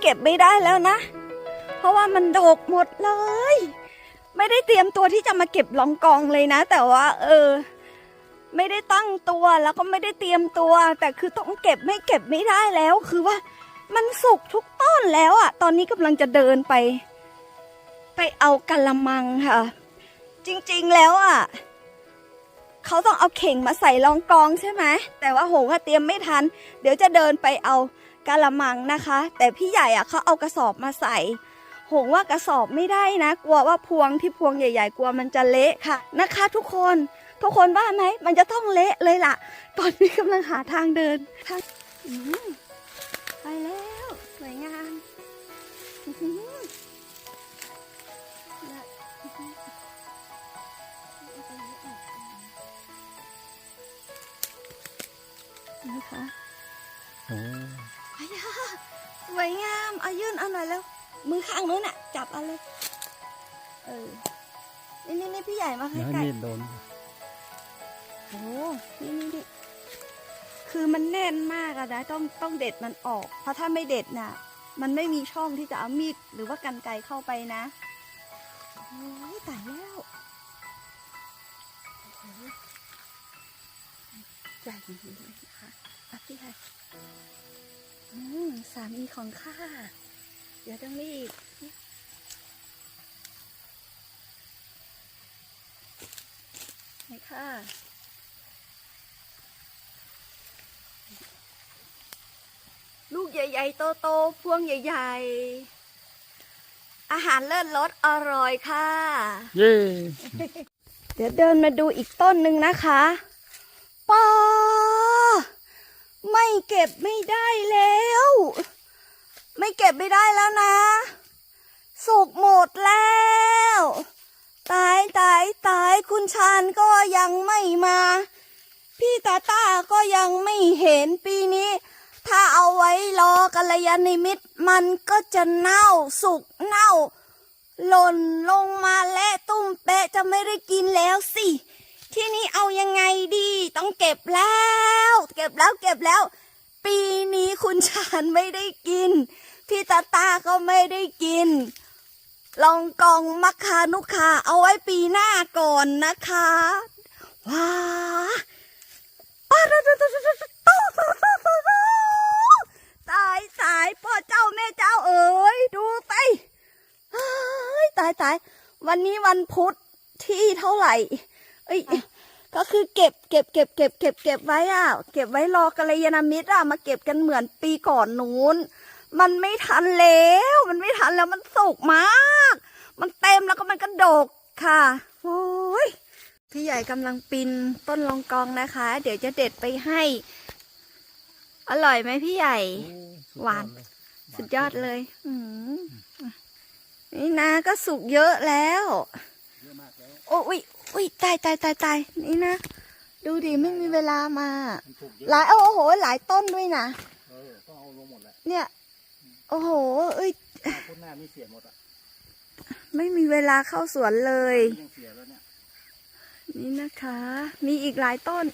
เก็บไม่ได้แล้วนะ เพราะว่ามันโดกหมดเลย ไม่ได้เตรียมตัวที่จะมาเก็บลองกองเลยนะ แต่ว่า เออ ไม่ได้ตั้งตัวแล้วก็ไม่ได้เตรียมตัว แต่คือต้องเก็บไม่เก็บไม่ได้แล้ว คือว่า มันสุกทุกต้นแล้วอะตอนนี้กำลังจะเดินไป ไปเอากะละมังค่ะ จริงๆแล้วอะ่ะเขาต้องเอาเข่งมาใส่รองกองใช่ไหมแต่ว่าหงอะเตรียมไม่ทัน เดี๋ยวจะเดินไปเอา กะละมังนะคะ แต่พี่ใหญ่อะเขาเอากระสอบมาใส่ หงว่ากระสอบไม่ได้นะ กลัวว่าพวงที่พวงใหญ่ ๆ กลัวมันจะเละค่ะนะคะ ทุกคนทุกคนว่าไหมมันจะต้องเละเลยล่ะ ตอนนี้กำลังหาทางเดินทางไปแล้วสวยงามอื้อหือและอ๋อหือนะคะ อ้อายาสวยงามเอายื่นเอาหน่อยแล้วมือข้างนู้นน่ะ จับเอาเลย เออ นี่นี่นี่พี่ใหญ่มาใกแล้วล้มีดโดนๆโอ้นี่นี่นี่คือมันแน่นมากอะนะต้องต้องเด็ดมันออก เพราะถ้าไม่เด็ดน่ะ มันไม่มีช่องที่จะเอามีดหรือว่ากันไกรเข้าไปนะโอ้ยตายแล้วโอ้โหใหญ่จริงๆเลยนะคะอะพี่ใหญ่อืม สามีของข้า เดี๋ยวต้องรีบนี่ค่ะลูกใหญ่ๆ โตๆ พวงใหญ่ๆ อาหารเลิศรสอร่อยค่ะ เย่เดี๋ยวเดินมาดูอีกต้นหนึ่งนะคะป้าไม่เก็บไม่ได้แล้ว ไม่เก็บไม่ได้แล้วนะ สุกหมดแล้ว ตายตายตายคุณชานก็ยังไม่มา พี่ตาตาก็ยังไม่เห็นปีนี้ ถ้าเอาไว้รอกัลยาณมิตรมันก็จะเน่าสุกเน่า หล่นลงมาและตุ้มเป๊ะจะไม่ได้กินแล้วสิที่นี้เอายังไงดี ต้องเก็บแล้ว เก็บแล้วเก็บแล้ว ปีนี้คุณชานไม่ได้กิน พี่ตาตาก็ไม่ได้กิน ลองกองมัคคานุคาเอาไว้ปีหน้าก่อนนะคะว้าป้าตายตายพ่อเจ้าแม่เจ้าเอ๋ยดูไปตายตายวันนี้วันพุธที่เท่าไหร่ เอ้ยก็คือเก็บเก็บเก็บเก็บเก็บเก็บไว้อะ เก็บไว้รอกัลยาณมิตรอะมาเก็บกันเหมือนปีก่อนนู้น มันไม่ทันแล้ว มันไม่ทันแล้วมันสุกมาก มันเต็มแล้วก็มันกระดกค่ะ โอ้ยพี่ใหญ่กำลังปีนต้นลองกองนะคะ เดี๋ยวจะเด็ดไปให้ อร่อยไหมพี่ใหญ่ หวาน สุดยอดเลย อืมนี่นะก็สุกเยอะแล้วเยอะมากแล้ว โอ้ยอุ้ยตายตายตายตายนี่นะ ดูดิไม่มีเวลามามันถูกเยอะหลายโอ้โห หลายต้นด้วยนะเออต้องเอาลงหมดแหละเนี่ย โอ้โห เอ้ยถ้าพุ่นหน้านี่เสียหมดอะไม่มีเวลาเข้าสวนเลย ยังเสียแล้วเนี่ย นี่นะคะ มีอีกหลายต้น